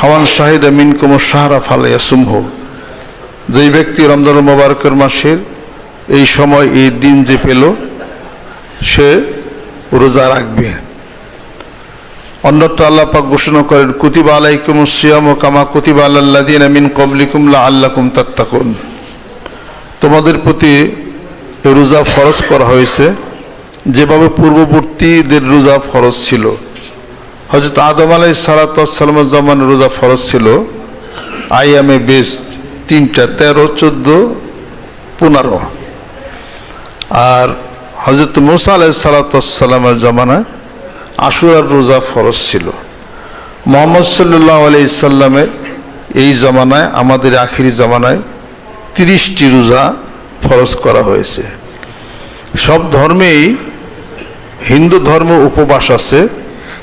হাওয়ান শাহিদ মিন কুমর সাহারা ফালাইয়া সুমহ যেই ব্যক্তি রমজান মোবারকের মাসের এই সময় এই দিন যে পেল, সে রোজা রাখবে। অন্যত্র আল্লাহ পাক ঘোষণা করেন, কুতিবা আলাইকুম সিয়াম ও কামা কুতিবা আল্লাদিন আমিন কবলিকুম লা আল্লাকুম তাত্তাকুন। তোমাদের প্রতি রোজা ফরজ করা হয়েছে। যেভাবে পূর্ববর্তীদের রোজা ফরজ ছিল হজরত আদম আলাই সালাতামের জমান রোজা ফরজ ছিল। আইয়ামে বেশ তিনটা, তেরো, চোদ্দ, পনেরো। আর হজরত মুসা আলাই সালাতামের জমানায় আশুরার রোজা ফরজ ছিল। মোহাম্মদ সাল্লাহ আলি সাল্লামের এই জমানায়, আমাদের আখিরি জমানায় তিরিশটি রোজা ফরজ করা হয়েছে। সব ধর্মেই হিন্দু ধর্ম উপবাস আছে।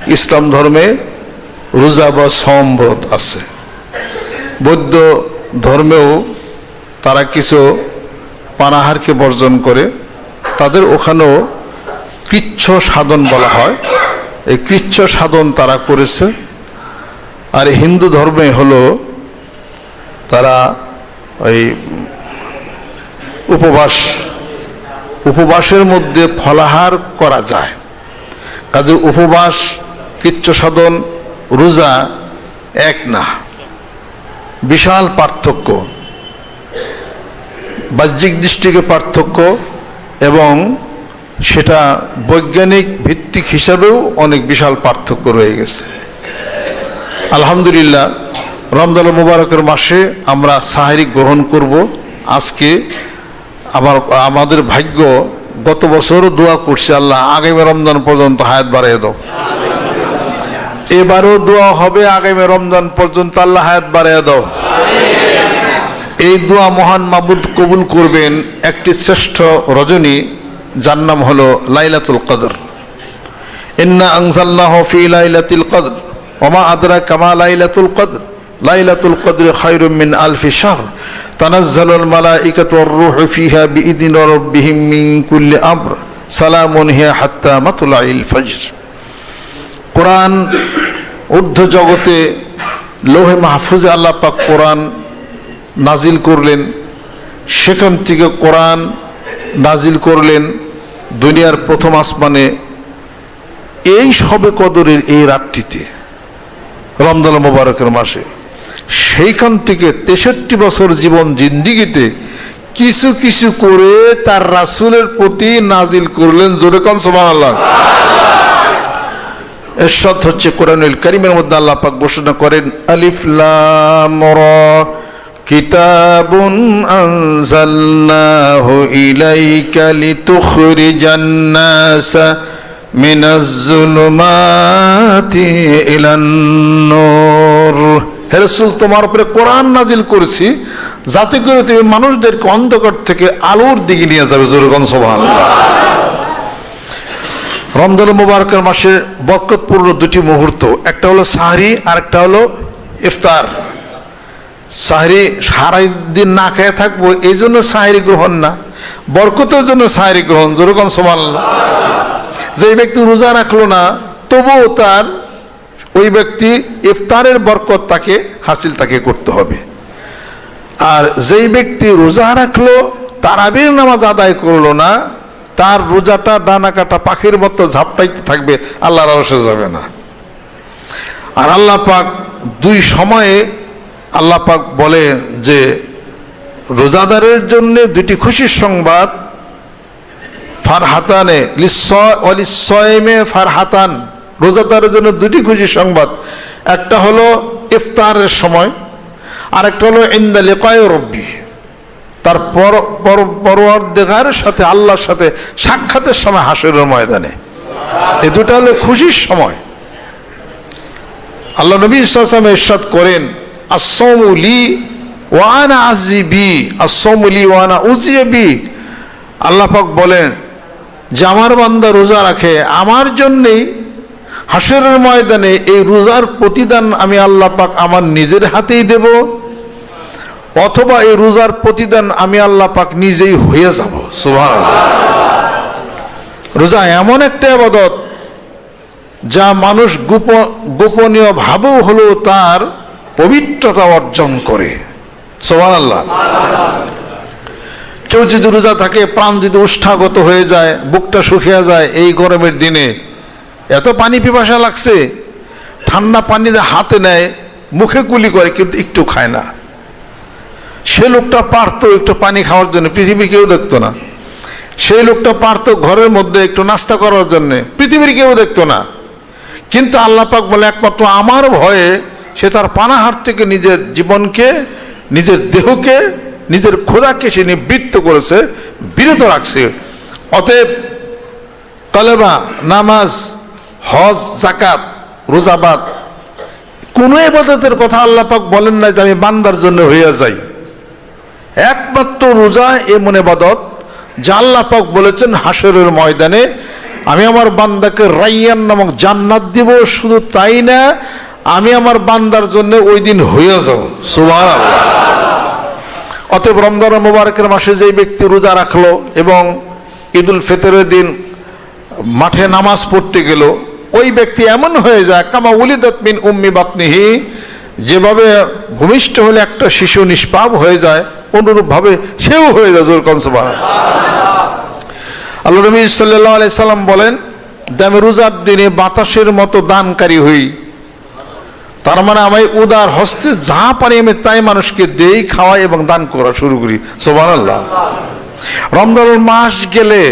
ইসলাম ধর্মে রোজা বা সম্ব্রত আছে। বৌদ্ধ ধর্মেও তারা কিছু পানাহারকে বর্জন করে, তাদের ওখানেও কৃচ্ছ সাধন বলা হয়। এই কৃচ্ছ সাধন তারা করেছে। আর হিন্দু ধর্মে হলো তারা ওই উপবাস, উপবাসের মধ্যে ফলাহার করা যায়। কাজে উপবাস কৃচ্ছ সাধন, রোজা এক না। বিশাল পার্থক্য। বাহ্যিক দৃষ্টিকে পার্থক্য এবং সেটা বৈজ্ঞানিক ভিত্তিক হিসাবেও অনেক বিশাল পার্থক্য রয়ে গেছে। আলহামদুলিল্লাহ, রমজান মুবারকের মাসে আমরা সাহারি গ্রহণ করব। আজকে আমার, আমাদের ভাগ্য গত বছরও দোয়া করছে, আল্লাহ আগামী রমজান পর্যন্ত হায়াত বাড়িয়ে দাও। এবারও দোয়া হবে আগামী রমজান পর্যন্ত, আল্লাহ হায়াত বাড়িয়ে দাও। এই দোয়া মহান মাবুদ কবুল করবেন একটি শ্রেষ্ঠ রজনী, যার নাম হলো লাইলাতুল কদর। ইন্না আনজালনাহ ফি লাইলাতুল কদর ওমা আদরা কামা লাইলাতুল কদর। লাইলাতুল কদর খায়রুম মিন আলফি শাহর। তানাজ্জালুল মালাইকাতু ওয়ার রূহু ফিহা বিইذن রাব্বিহিম মিন কুল্লি আমর। সালামুন হিয়া হাত্তা মাতলাইল ফজর। কোরআন ঊর্ধ্ব জগতে লোহে মাহফুজে আল্লাহ পাক কোরআন নাজিল করলেন, সেখান থেকে কোরআন নাজিল করলেন দুনিয়ার প্রথম আসমানে, এই সবে কদরের এই রাতটিতে, রমজান মোবারকের মাসে। সেইখান থেকে তেষট্টি বছর জীবন জিন্দিগিতে কিছু কিছু করে তার রাসুলের প্রতি নাজিল করলেন জোরে কন সোমান আল্লাহ এরশাদ হচ্ছে কোরআনুল করিমের মধ্যে আল্লাহ পাক ঘোষণা করেন, আলিফ লাম রা, কিতাবুন আনজালনাহু ইলাইকা লিতুখরিজান নাসা মিনাজ জুলুমাতি ইলান নূর। হে রাসূল, তোমার উপরে কোরআন নাজিল করেছি, যাতে করে তুমি মানুষদেরকে অন্ধকার থেকে আলোর দিকে নিয়ে যাবে জোরগন সুবহানাল্লাহ। রমজান মুবারকের মাসে বরকতপূর্ণ দুটি মুহূর্ত, একটা হলো সাহারি আর একটা হলো ইফতার। সাহারি সারাই দিন না খেয়ে থাকব, এই জন্য সাহারি গ্রহণ না, বরকতের জন্য সাহারি গ্রহণ যেরকম সমান যে ব্যক্তি রোজা রাখল না, তবুও তার ওই ব্যক্তি ইফতারের বরকত তাকে হাসিল তাকে করতে হবে। আর যেই ব্যক্তি রোজা রাখল, তারাবির নামাজ আদায় করল না তার রোজাটা ডানা কাটা পাখির মতো ঝাপটাইতে থাকবে, আল্লাহর রসে যাবে না। আর আল্লাহ পাক দুই সময়ে আল্লাহ পাক বলে যে, রোজাদারের জন্য দুটি খুশির সংবাদ, ফারহাতানে লিসয়মে ফারহাতান, রোজাদারের জন্য দুটি খুশির সংবাদ। একটা হলো ইফতারের সময় আর একটা হলো ইন্দা লেকায় রব্বি। তার পর পরোয়ার দেখার সাথে, আল্লাহর সাথে সাক্ষাতের সময় হাসরের ময়দানে। এই দুটা হলো খুশির সময়। আল্লাহ নবী ইসলাম ইরশাদ করেন আসৌলি ওয়ানা আজিবি আসৌলি ওয়ানা উজিবি আল্লাহ পাক বলেন, যে আমার বান্দা রোজা রাখে, আমার জন্যেই হাসরের ময়দানে এই রোজার প্রতিদান আমি আল্লাহ আমার নিজের হাতেই দেব। অথবা এই রোজার প্রতিদান আমি আল্লাহ পাক নিজেই হয়ে যাব। সুভান রোজা এমন একটা আবাদত যা মানুষ গোপ, গোপনীয় ভাবেও হলেও তার পবিত্রতা অর্জন করে। সোহান আল্লাহ কেউ যদি রোজা থাকে, প্রাণ যদি উষ্ঠাগত হয়ে যায়, বুকটা শুকিয়ে যায়, এই গরমের দিনে এত পানি পিপাসা লাগছে, ঠান্ডা পানিতে হাতে নেয়, মুখে কুলি করে কিন্তু একটু খায় না। সে লোকটা পারতো একটু পানি খাওয়ার জন্য, পৃথিবীর কেউ দেখতো না। সেই লোকটা পারতো ঘরের মধ্যে একটু নাস্তা করার জন্য, পৃথিবীর কেউ দেখতো না। কিন্তু আল্লাহ পাক বলে, একমাত্র আমার ভয়ে সে তার পানাহার থেকে নিজের জীবনকে, নিজের দেহকে, নিজের খোদাকে সে নিবৃত্ত করেছে, বিরত রাখছে। অতএব কলেবা নামাজ, হজ জাকাত রোজাবাদ, কোন এবাদতের কথা আল্লাহ পাক বলেন না যে আমি বান্দার জন্য হইয়া যাই। একমাত্র রোজা এমন এবাদত যা পাক বলেছেন হাসরের ময়দানে, আমি আমার বান্দাকে রাইয়ান নামক জান্নাত দিব, শুধু তাই না, আমি আমার বান্দার জন্য ওই দিন হইয়া যাব। সুবাহ অতএব রমজান মোবারকের মাসে যেই ব্যক্তি রোজা রাখল এবং ঈদুল ফিতরের দিন মাঠে নামাজ পড়তে গেল, ওই ব্যক্তি এমন হয়ে যায়, কামা উলিদত মিন উম্মি বাতনিহি যেভাবে ভূমিষ্ঠ হলে একটা শিশু নিষ্পাপ হয়ে যায়, অনুরূপভাবে সেও হয়ে যায় জোর কনসবা আল্লাহ। নবী সাল্লাহ সাল্লাম বলেন আমি রোজার দিনে বাতাসের মতো দানকারী হই। তার মানে আমি উদার হস্তে যা পারি আমি তাই মানুষকে দেই, খাওয়াই এবং দান করা শুরু করি। সোবান আল্লাহ। রমজানের মাস গেলে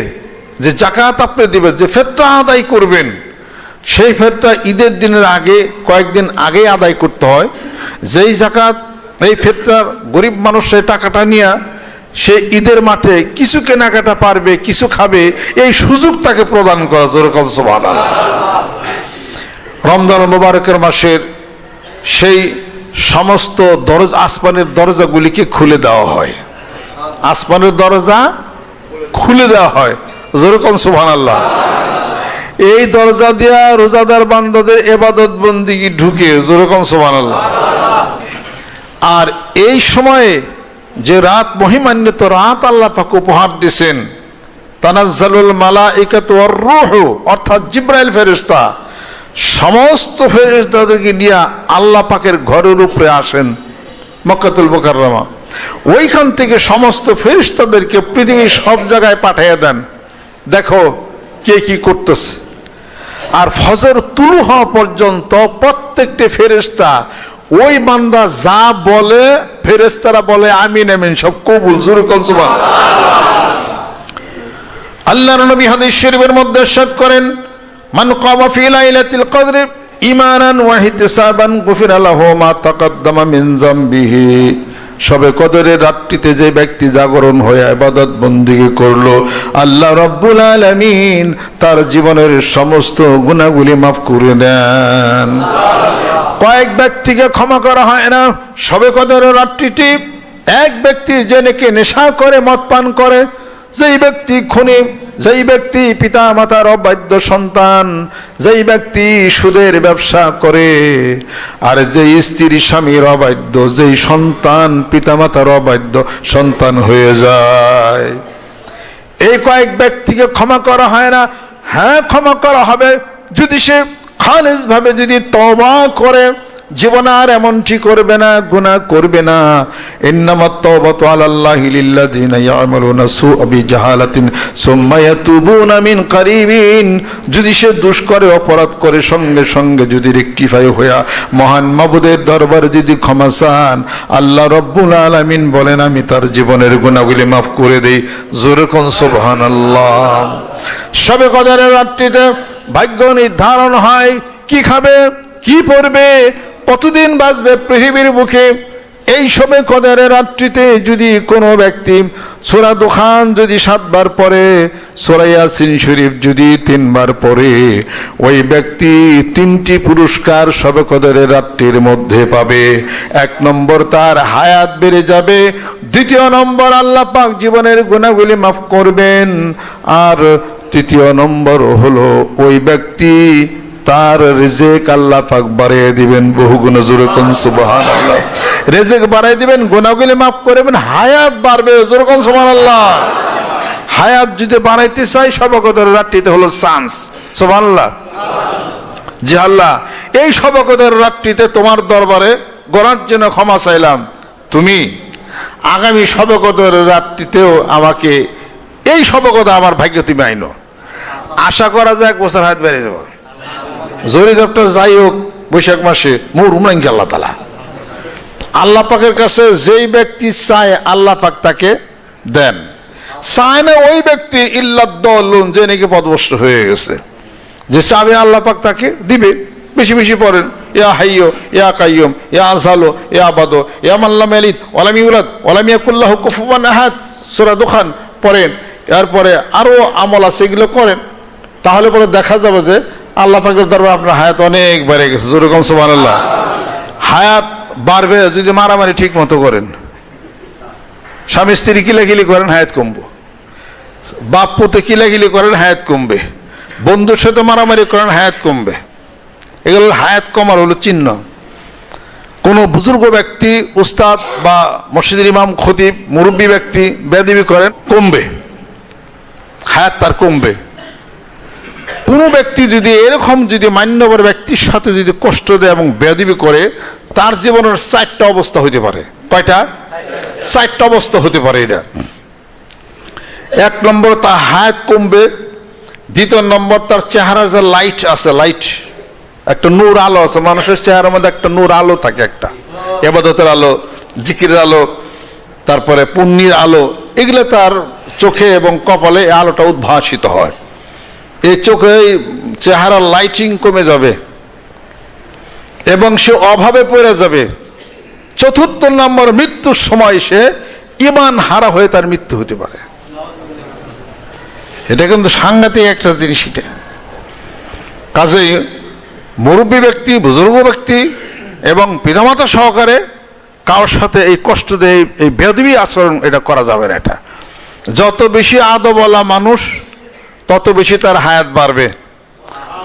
যে জাকাত আপনি দিবেন, যে ফেরটা আদায় করবেন সেই ফেরটা ঈদের দিনের আগে, কয়েকদিন আগে আদায় করতে হয়। যেই জাকাত, এই ফেরটার গরিব মানুষ সেই টাকাটা নিয়ে সে ঈদের মাঠে কিছু কেনাকাটা পারবে, কিছু খাবে, এই সুযোগ তাকে প্রদান করা যেরকম সোভান রমজান মোবারকের মাসের সেই সমস্ত দরজা, আসমানের দরজাগুলিকে খুলে দেওয়া হয়। আসমানের দরজা খুলে দেওয়া হয় যেরকম সুহান আল্লাহ এই দরজা দিয়া রোজাদার বান্দাদের এবাদত বন্দিগি ঢুকে যেরকম সুহান আর এই সময়ে যে রাত মহিমান্বিত রাত আল্লাহ পাক উপহার দিছেন, তানাজ্জালুল মালাইকাতু ওয়ার রূহু, অর্থাৎ জিব্রাইল ফেরেশতা, সমস্ত ফেরেশতাদেরকে নিয়ে আল্লাহ পাকের ঘরের উপরে আসেন মক্কাতুল মুকাররমা। ওইখান থেকে সমস্ত ফেরেশতাদেরকে পৃথিবীর সব জায়গায় পাঠিয়ে দেন। দেখো কে কি করতেছে। আর ফজর তুলু হওয়া পর্যন্ত প্রত্যেকটি ফেরেশতা, ওই বান্দা যা বলে, ফেরেশতারা বলে, আমিন আমিন, সব কবুল, জুরু কনসুবান আল্লাহর নবী হাদিস শরীফের মধ্যে ইরশাদ করেন, মান কামা ফি লাইলাতিল কদর ঈমানান ওয়া ইহতিসাবান গুফিরা লাহু মা তাকাদ্দামা মিন যামবিহি সবে কদরের রাত্রিতে যে ব্যক্তি জাগরণ হয়ে ইবাদত বন্দিগি করল, আল্লাহ রব্বুল আলামিন তার জীবনের সমস্ত গুণাগুলি মাফ করে দেন। কয়েক ব্যক্তিকে ক্ষমা করা হয় না। সবে কদরের রাত্রিটি এক ব্যক্তি যে নেশা করে, মদ পান করে। যেই ব্যক্তি খুনি যেই ব্যক্তি পিতা মাতার অবাধ্য সন্তান, যেই ব্যক্তি সুদের ব্যবসা করে, আর যেই স্ত্রী স্বামীর অবাধ্য, যেই সন্তান পিতা মাতার অবাধ্য সন্তান হয়ে যায়। এই কয়েক ব্যক্তিকে ক্ষমা করা হয় না। হ্যাঁ ক্ষমা করা হবে। যদি সে খালেজ ভাবে যদি তবা করে জীবন আর এমনটি করবে না, গুনাহ করবে না। যদি সে দুষ করে, অপরাধ করে, সঙ্গে সঙ্গে যদি রেকটিফাই হইয়া মহান মাবুদের দরবারে যদি ক্ষমা চান, আল্লাহ রব্বুল আলামিন বলেন, আমি তার জীবনের গুনাহগুলি মাফ করে দেই। জোরে কোন আল্লাহ সবে কদারের রাত্রিতে ভাগ্য নির্ধারণ হয়, কি খাবে, কি পড়বে কতদিন বাঁচবে পৃথিবীর বুকে এই সময় কদারের রাত্রিতে যদি কোনো ব্যক্তি সোরা দোকান যদি সাতবার পরে সোরাইয়াসিন শরীফ যদি তিনবার পরে ওই ব্যক্তি তিনটি পুরস্কার সবে কদরের রাত্রির মধ্যে পাবে। এক নম্বর তার হায়াত বেড়ে যাবে। দ্বিতীয় নম্বর আল্লাহ পাক জীবনের গুণাগুলি মাফ করবেন। আর তৃতীয় নম্বর হলো ওই ব্যক্তি তার রেজেক আল্লাহ পাক বাড়িয়ে দিবেন বহু গুণ জোরকম সুবহান আল্লাহ রেজেক বাড়িয়ে দিবেন গুণাগুলি মাফ করবেন হায়াত বাড়বে জোরকম সুবহান আল্লাহ হায়াত যদি বাড়াইতে চাই সবকদর রাত্রিতে হলো চান্স সুবহান আল্লাহ জি আল্লাহ, এই সবকদর রাত্রিতে তোমার দরবারে গড়ার জন্য ক্ষমা চাইলাম। তুমি আগামী সবকদর রাত্রিতেও আমাকে এই সবকতা আমার ভাগ্য তুমি আইনো। আশা করা যায় এক বছর হাত বেড়ে যাব। জরি জবটা যাই হোক, বৈশাখ মাসে মোর উমরাঙ্কি আল্লাহ তালা। আল্লাহ পাকের কাছে যেই ব্যক্তি চায়, আল্লাহ পাক তাকে দেন। চায় না ওই ব্যক্তি ইল্লাদ্দলুন যে নাকি পদভস্ত হয়ে গেছে। যে চাবে আল্লাহ পাক তাকে দিবে। বেশি বেশি পড়েন, ইয়া হাইয়ো ইয়া কাইয়ুম ইয়া আনসালো, ইয়া আবাদো, ইয়া মাল্লাম আলিদ ওলামি উলাদ ওলামি কুল্লাহ কুফুবান আহাদ। সুরা দোকান পড়েন। এরপরে আরও আমল আছে, এগুলো করেন। তাহলে পরে দেখা যাবে যে আল্লাহ পাকের দরবার আপনার হায়াত অনেক বেড়ে গেছে, যেরকম সুবান আল্লাহ হায়াত বাড়বে যদি মারামারি ঠিক মতো করেন। স্বামী স্ত্রী কিলাকিলি করেন, হায়াত কমবো। বাপ পুতে কিলাকিলি করেন, হায়াত কমবে। বন্ধুর সাথে মারামারি করেন, হায়াত কমবে। এগুলো হায়াত কমার হলো চিহ্ন। কোনো বুজুর্গ ব্যক্তি, উস্তাদ বা মসজিদের ইমাম, খতিব, মুরব্বী ব্যক্তি, বেদিবি করেন, কমবে। হায়াত তার কমবে। কোনো ব্যক্তি যদি এরকম যদি মান্যবর ব্যক্তির সাথে যদি কষ্ট দেয় এবং বেদিবি করে, তার জীবনের চারটা অবস্থা হতে পারে। কয়টা? চারটা অবস্থা হতে পারে এটা। এক নম্বর তার হায়াত কমবে। দ্বিতীয় নম্বর তার চেহারার যে লাইট আছে লাইট একটা নূর আলো আছে। মানুষের চেহারার মধ্যে একটা নূর আলো থাকে একটা। এবাদতের আলো, জিকিরের আলো, তারপরে পুণ্যির আলো, এগুলো তার চোখে এবং কপালে আলোটা উদ্ভাসিত হয়। এই চোখে চেহারার লাইটিং কমে যাবে এবং সে অভাবে পড়ে যাবে। চতুর্থ নম্বর মৃত্যুর সময় সে ইমান হারা হয়ে তার মৃত্যু হতে পারে। এটা কিন্তু সাংঘাতিক একটা জিনিস এটা। কাজেই মুরব্বী ব্যক্তি, বুজুর্গ ব্যক্তি এবং পিতামাতা সহকারে কারোর সাথে এই কষ্ট দেয় এই বেদবি আচরণ এটা করা যাবে না এটা। যত বেশি আদবলা মানুষ তত বেশি তার হায়াত বাড়বে।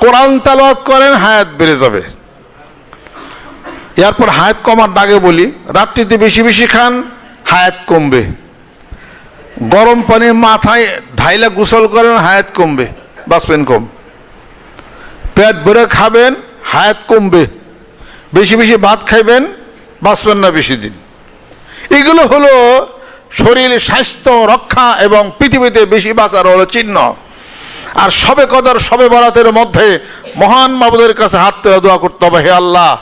কোরআন তালাওয়াত করেন, হায়াত বেড়ে যাবে। এরপর হায়াত কমার দাগে বলি, রাত্রিতে বেশি বেশি খান, হায়াত কমবে। গরম পানি মাথায় ঢাইলা গোসল করেন, হায়াত কমবে। বাঁচবেন কম। পেট ভরে খাবেন, হায়াত কমবে। বেশি বেশি ভাত খাইবেন বাঁচবেন না বেশি দিন। এগুলো হলো শরীর স্বাস্থ্য রক্ষা এবং পৃথিবীতে বেশি বাঁচার হলো চিহ্ন। আর সবে কদর, সবে বরাতের মধ্যে মহান মাবুদের কাছে হাত তুলে দোয়া করতে হবে, হে আল্লাহ।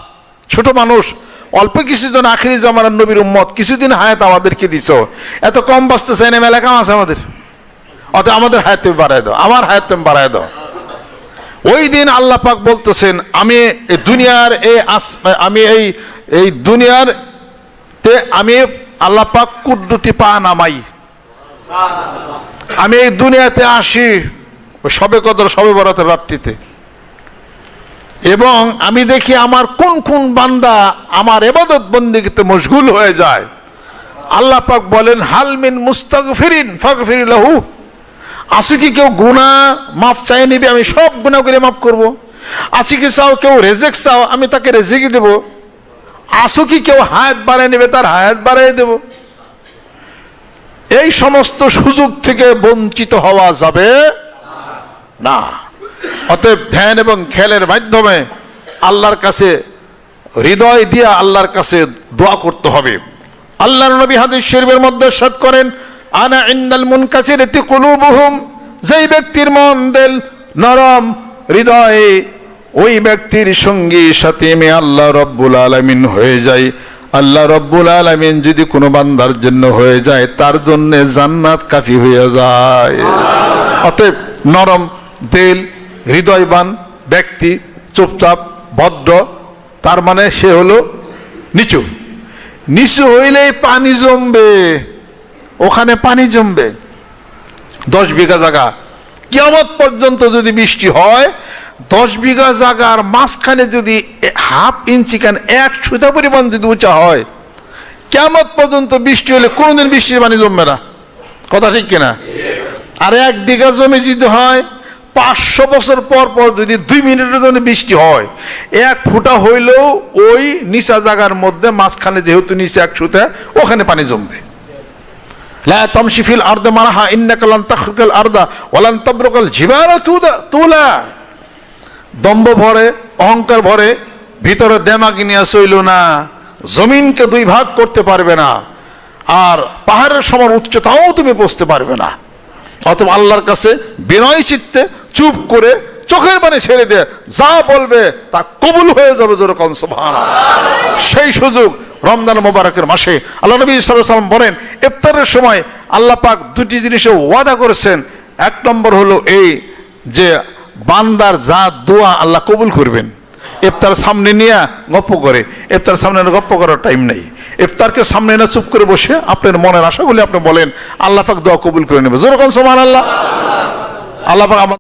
ছোট মানুষ, অল্প কিছুজন আখিরি জামানার নবীর উম্মত, কিছুদিন হায়াত আমাদেরকে দিছ। এত কম বাঁচতে চাই না, মেলা কাম আছে আমাদের। অত আমাদের হায়াত তুমি বাড়ায় দাও, আমার হায়াত তুমি বাড়ায় দাও। ওই দিন আল্লাহ পাক বলতেছেন, আমি দুনিয়ার এই আস- আমি এই এই দুনিয়ার তে আমি আল্লাহ পাক কুদ্দুতি পা নামাই। আমি এই দুনিয়াতে আসি। ওই সবে কদর, সবে বরাতের রাত্রিতে। এবং আমি দেখি আমার কোন কোন বান্দা আমার এবাদত বন্দিগিতে মশগুল হয়ে যায়। আল্লাহ পাক বলেন হালমিন মুস্তাগফিরিন ফাগফির লাহু। আছে কি কেউ গুণা মাফ চাই নিবে? আমি সব গুণা করে মাফ করব। আছে কি চাও কেউ রেজেক চাও? আমি তাকে রেজেকই দেব। আসো কি কেউ হায়াত বাড়ায় নেবে? তার হায়াত বাড়াই দেব। এই সমস্ত সুযোগ থেকে বঞ্চিত হওয়া যাবে না। অতএব ধ্যান এবং খেলের মাধ্যমে আল্লাহর কাছে হৃদয় দিয়ে আল্লাহর কাছে দোয়া করতে হবে। আল্লাহর নবী হাদিস শরীফের মধ্যে সাদ করেন, আনা ইন্দাল মুনকাসির এতি কুলুবুহুম যেই ব্যক্তির মন দেল নরম, হৃদয়ে ওই ব্যক্তির সঙ্গী সাথে আমি আল্লাহ রব্বুল আলামিন হয়ে যাই। আল্লাহ রব্বুল আলামিন যদি কোনো বান্দার জন্য হয়ে যায়, তার জন্য জান্নাত কাফি হয়ে যায়। অতএব নরম দেল, হৃদয়বান ব্যক্তি, চুপচাপ, ভদ্র, তার মানে সে হলো নিচু। নিচু হইলেই পানি জমবে। ওখানে পানি জমবে। দশ বিঘা জায়গা। কিয়ামত পর্যন্ত যদি বৃষ্টি হয়, দশ বিঘা জায়গার মাঝখানে যদি হাফ ইঞ্চি কেন এক সুতা পরিমাণ যদি উঁচা হয় কেমত পর্যন্ত বৃষ্টি হলে কোনোদিন বৃষ্টির পানি জমবে না। কথা ঠিক কিনা? আর এক বিঘা জমি যদি হয় পাঁচশো বছর পর পর যদি দুই মিনিটের জন্য বৃষ্টি হয়, এক ফুটা হইলেও ওই নিচা জায়গার মধ্যে মাঝখানে যেহেতু নিচে এক সুতে, ওখানে পানি জমবে। তমশিফিল আর্দে মারাহা ইন্নাকালান তাহকাল আর্দা ওলান তব্রকাল ঝিবারা তুলা। দম্ভ ভরে, অহংকার ভরে, ভিতরে দেমাগি নিয়ে চইল না। জমিনকে দুই ভাগ করতে পারবে না। আর পাহাড়ের সমান উচ্চতাও তুমি বসতে পারবে না। অথবা আল্লাহর কাছে বিনয় চিত্তে চুপ করে চোখের পানি ছেড়ে দিয়ে যা বলবে তা কবুল হয়ে যাবে যেরকম সেই সুযোগ রমজান মোবারকের মাসে আল্লাহ নবী সাল্লাম বলেন, ইফতারের সময় আল্লাহ পাক দুটি জিনিসে ওয়াদা করেছেন। এক নম্বর হলো এই যে বান্দার যা দোয়া আল্লাহ কবুল করবেন। ইফতার সামনে নিয়ে গপ্প করে, ইফতার সামনে গপ্প করার টাইম নেই। ইফতারকে সামনে এনে চুপ করে বসে আপনার মনের আশাগুলি আপনি বলেন, আল্লাহ পাক দোয়া কবুল করে নেবে। যেরকম সমান আল্লাহ আল্লাহ পাক